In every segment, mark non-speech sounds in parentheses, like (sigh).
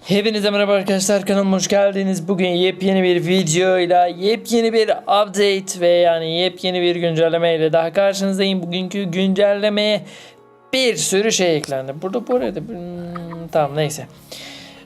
Hepinize merhaba arkadaşlar kanalıma hoş geldiniz. Bugün yepyeni bir videoyla yepyeni bir update ve yani yepyeni bir güncelleme ile daha karşınızdayım. Bugünkü güncellemeye bir sürü şey eklendi. Burada bu arada hmm, tamam neyse.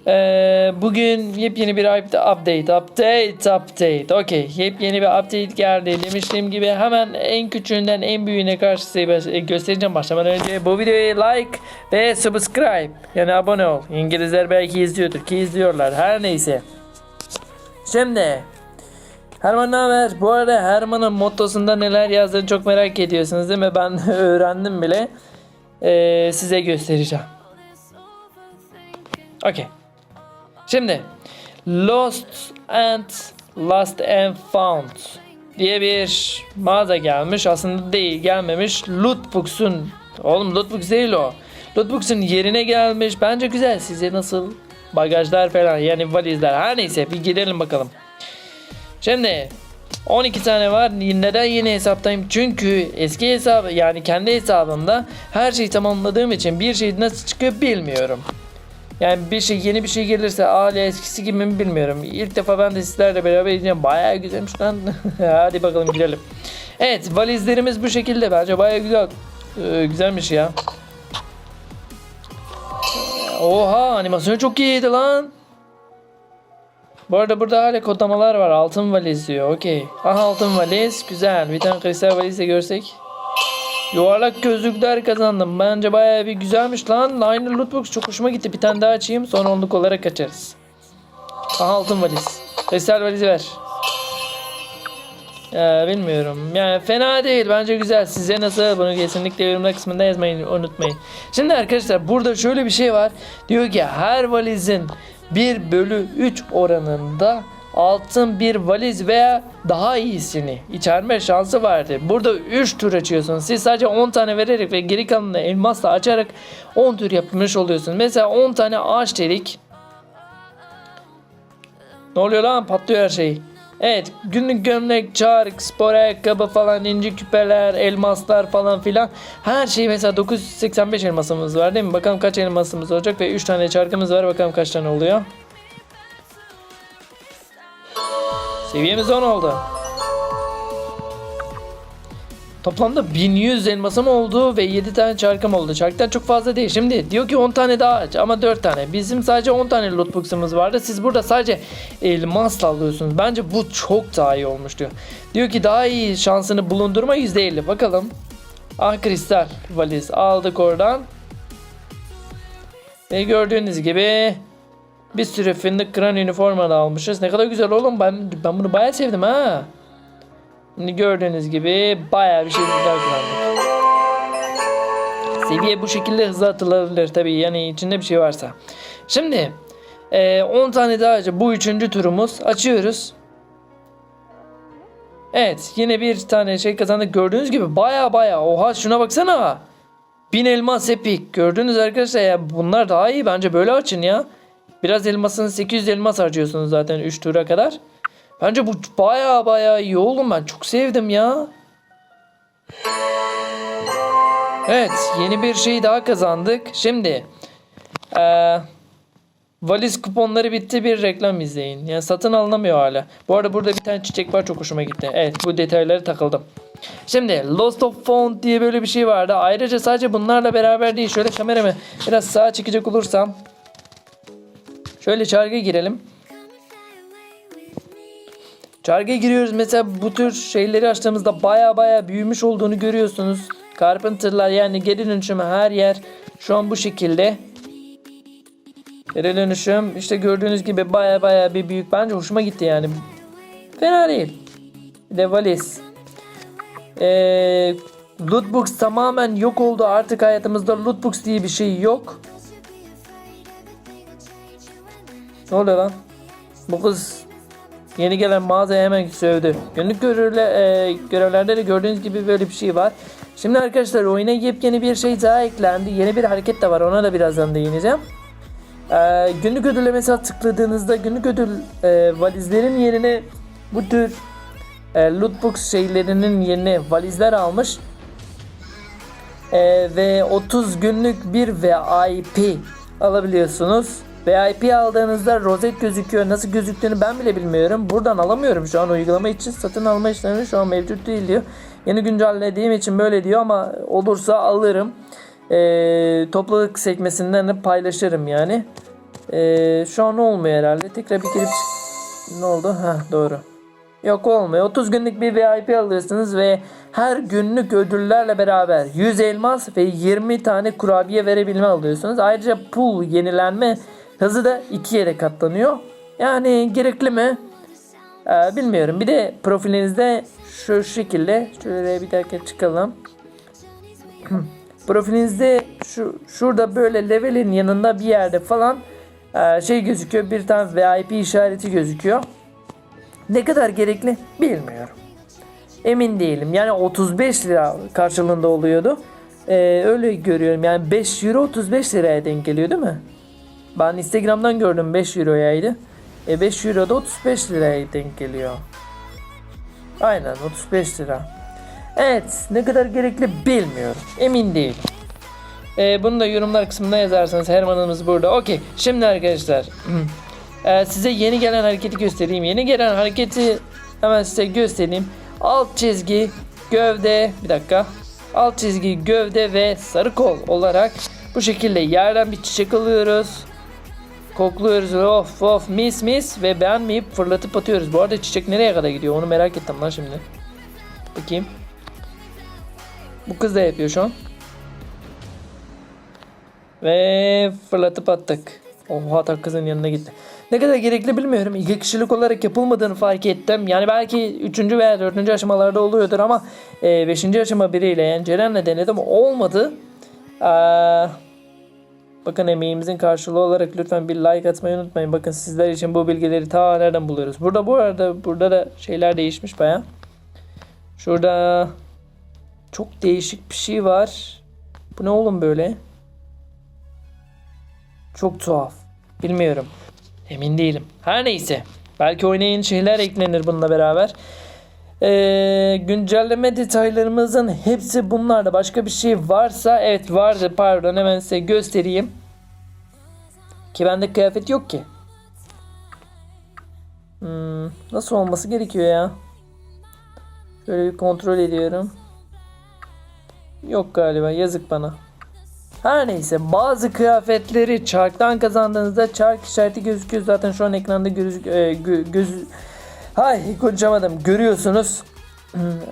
Ee, bugün yepyeni bir update, update, update. Okey, yepyeni bir update geldi. Demiştiğim gibi hemen en küçüğünden en büyüğüne karşı size e, göstereceğim başlamadan önce. Bu videoyu like ve subscribe yani abone ol. İngilizler belki izliyordur ki izliyorlar. Her neyse. Şimdi Herman ne haber? Bu arada Herman'ın mottosunda neler yazdığını çok merak ediyorsunuz değil mi? Ben (laughs) öğrendim bile. Ee, size göstereceğim. Okey. Şimdi Lost and Lost and Found diye bir mağaza gelmiş. Aslında değil gelmemiş. Lootbox'un oğlum Lootbox değil o. Lootbox'un yerine gelmiş. Bence güzel. Size nasıl bagajlar falan yani valizler her neyse bir gidelim bakalım. Şimdi 12 tane var. Neden yeni hesaptayım? Çünkü eski hesabı yani kendi hesabımda her şeyi tamamladığım için bir şey nasıl çıkıyor bilmiyorum. Yani bir şey yeni bir şey gelirse hala eskisi gibi mi bilmiyorum. İlk defa ben de sizlerle beraber izleyeceğim. Bayağı güzelmiş lan. (laughs) Hadi bakalım gidelim. Evet valizlerimiz bu şekilde. Bence bayağı güzel. Ee, güzelmiş ya. Oha animasyon çok iyiydi lan. Bu arada burada hala kodlamalar var. Altın valiz diyor. Okey. Aha altın valiz. Güzel. Bir tane kristal valiz de görsek. Yuvarlak gözlükler kazandım. Bence bayağı bir güzelmiş lan. Aynı lootbox çok hoşuma gitti. Bir tane daha açayım. Sonra onluk olarak kaçarız. Aha altın valiz. Kristal valizi ver. Ya, bilmiyorum. Yani fena değil. Bence güzel. Size nasıl? Bunu kesinlikle yorumlar kısmında yazmayı unutmayın. Şimdi arkadaşlar burada şöyle bir şey var. Diyor ki her valizin 1 bölü 3 oranında altın bir valiz veya daha iyisini içerme şansı vardı. Burada 3 tur açıyorsunuz. Siz sadece 10 tane vererek ve geri kalanını elmasla açarak 10 tur yapmış oluyorsunuz. Mesela 10 tane ağaç delik. Ne oluyor lan? Patlıyor her şey. Evet günlük gömlek, çark, spor ayakkabı falan, inci küpeler, elmaslar falan filan. Her şey mesela 985 elmasımız var değil mi? Bakalım kaç elmasımız olacak ve 3 tane çarkımız var. Bakalım kaç tane oluyor. Seviyemiz 10 oldu. Toplamda 1100 elmasım oldu ve 7 tane çarkım oldu. Çarktan çok fazla değil. Şimdi diyor ki 10 tane daha aç ama 4 tane. Bizim sadece 10 tane lootbox'umuz vardı. Siz burada sadece elmasla alıyorsunuz. Bence bu çok daha iyi olmuş diyor. Diyor ki daha iyi şansını bulundurma %50. Bakalım. Ah kristal valiz aldık oradan. Ve gördüğünüz gibi bir sürü fındık kıran üniforma da almışız. Ne kadar güzel oğlum. Ben ben bunu bayağı sevdim ha. Şimdi gördüğünüz gibi bayağı bir şey güzel kullandık. Seviye bu şekilde hızlı atılabilir tabii yani içinde bir şey varsa. Şimdi eee, 10 tane daha bu üçüncü turumuz açıyoruz. Evet yine bir tane şey kazandık gördüğünüz gibi baya baya oha şuna baksana. 1000 elmas epik gördünüz arkadaşlar ya bunlar daha iyi bence böyle açın ya. Biraz elmasın 800 elmas harcıyorsunuz zaten 3 tura kadar. Bence bu baya baya iyi oğlum ben çok sevdim ya. Evet yeni bir şey daha kazandık. Şimdi eee, valiz kuponları bitti bir reklam izleyin. Yani satın alınamıyor hala. Bu arada burada bir tane çiçek var çok hoşuma gitti. Evet bu detayları takıldım. Şimdi Lost of Found diye böyle bir şey vardı. Ayrıca sadece bunlarla beraber değil. Şöyle kameramı biraz sağa çekecek olursam. Şöyle çarga girelim. Çarga giriyoruz. Mesela bu tür şeyleri açtığımızda baya baya büyümüş olduğunu görüyorsunuz. Carpenter'lar yani geri dönüşümü her yer şu an bu şekilde. Geri dönüşüm işte gördüğünüz gibi baya baya bir büyük. Bence hoşuma gitti yani. Fena değil. Bir de valiz. Ee, lootbox tamamen yok oldu. Artık hayatımızda lootbox diye bir şey yok. Ne oluyor lan? Bu kız yeni gelen mağazaya hemen sövdü. Günlük görevle, e, görevlerde de gördüğünüz gibi böyle bir şey var. Şimdi arkadaşlar oyuna yepyeni bir şey daha eklendi. Yeni bir hareket de var. Ona da birazdan değineceğim. E, günlük ödüle mesela tıkladığınızda günlük ödül e, valizlerin yerine bu tür e, lootbox şeylerinin yerine valizler almış. E, ve 30 günlük bir VIP alabiliyorsunuz. VIP aldığınızda rozet gözüküyor. Nasıl gözüktüğünü ben bile bilmiyorum. Buradan alamıyorum şu an uygulama için. Satın alma işlemi şu an mevcut değil diyor. Yeni güncellediğim için böyle diyor ama olursa alırım. Ee, topluluk sekmesinden de paylaşırım yani. Ee, şu an olmuyor herhalde. Tekrar bir girip ne oldu? Ha doğru. Yok olmuyor. 30 günlük bir VIP alırsınız ve her günlük ödüllerle beraber 100 elmas ve 20 tane kurabiye verebilme alıyorsunuz. Ayrıca pool yenilenme hızı da 2 yere katlanıyor. Yani gerekli mi? Ee, bilmiyorum. Bir de profilinizde şu şekilde şöyle bir dakika çıkalım. (clears throat) Profilinizde şu şurada böyle levelin yanında bir yerde falan e, şey gözüküyor. Bir tane VIP işareti gözüküyor. Ne kadar gerekli bilmiyorum. Emin değilim. Yani 35 lira karşılığında oluyordu. Ee, öyle görüyorum. Yani 5 euro 35 liraya denk geliyor değil mi? Ben Instagram'dan gördüm 5 euroyaydı. E 5 euro da 35 liraya denk geliyor. Aynen 35 lira. Evet ne kadar gerekli bilmiyorum. Emin değilim. Ee, bunu da yorumlar kısmında yazarsanız Herman'ımız burada. Okey. Şimdi arkadaşlar. Ee, size yeni gelen hareketi göstereyim. Yeni gelen hareketi hemen size göstereyim. Alt çizgi gövde bir dakika. Alt çizgi gövde ve sarı kol olarak bu şekilde yerden bir çiçek alıyoruz. Kokluyoruz of of mis mis ve beğenmeyip fırlatıp atıyoruz. Bu arada çiçek nereye kadar gidiyor onu merak ettim lan şimdi. Bakayım. Bu kız da yapıyor şu an. Ve fırlatıp attık. Oha tak kızın yanına gitti. Ne kadar gerekli bilmiyorum. İki kişilik olarak yapılmadığını fark ettim. Yani belki 3. veya 4. aşamalarda oluyordur ama 5. aşama biriyle yani Ceren'le denedim olmadı. Aa, bakın emeğimizin karşılığı olarak lütfen bir like atmayı unutmayın. Bakın sizler için bu bilgileri ta nereden buluyoruz. Burada bu arada burada da şeyler değişmiş baya. Şurada çok değişik bir şey var. Bu ne oğlum böyle? Çok tuhaf. Bilmiyorum. Emin değilim. Her neyse. Belki oynayın şeyler eklenir bununla beraber. Ee, güncelleme detaylarımızın hepsi bunlarda. Başka bir şey varsa evet vardı pardon hemen size göstereyim. Ki bende kıyafet yok ki. Hmm, nasıl olması gerekiyor ya? Şöyle bir kontrol ediyorum. Yok galiba yazık bana. Her neyse bazı kıyafetleri çarktan kazandığınızda çark işareti gözüküyor zaten şu an ekranda gözük e, gö, göz Hay konuşamadım görüyorsunuz.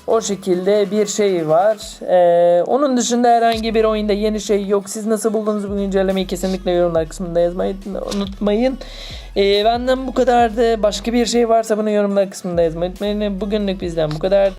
O şekilde bir şey var. Ee, onun dışında herhangi bir oyunda yeni şey yok. Siz nasıl buldunuz bu güncellemeyi kesinlikle yorumlar kısmında yazmayı unutmayın. Ee, benden bu kadardı. Başka bir şey varsa bunu yorumlar kısmında yazmayı unutmayın. Bugünlük bizden bu kadar.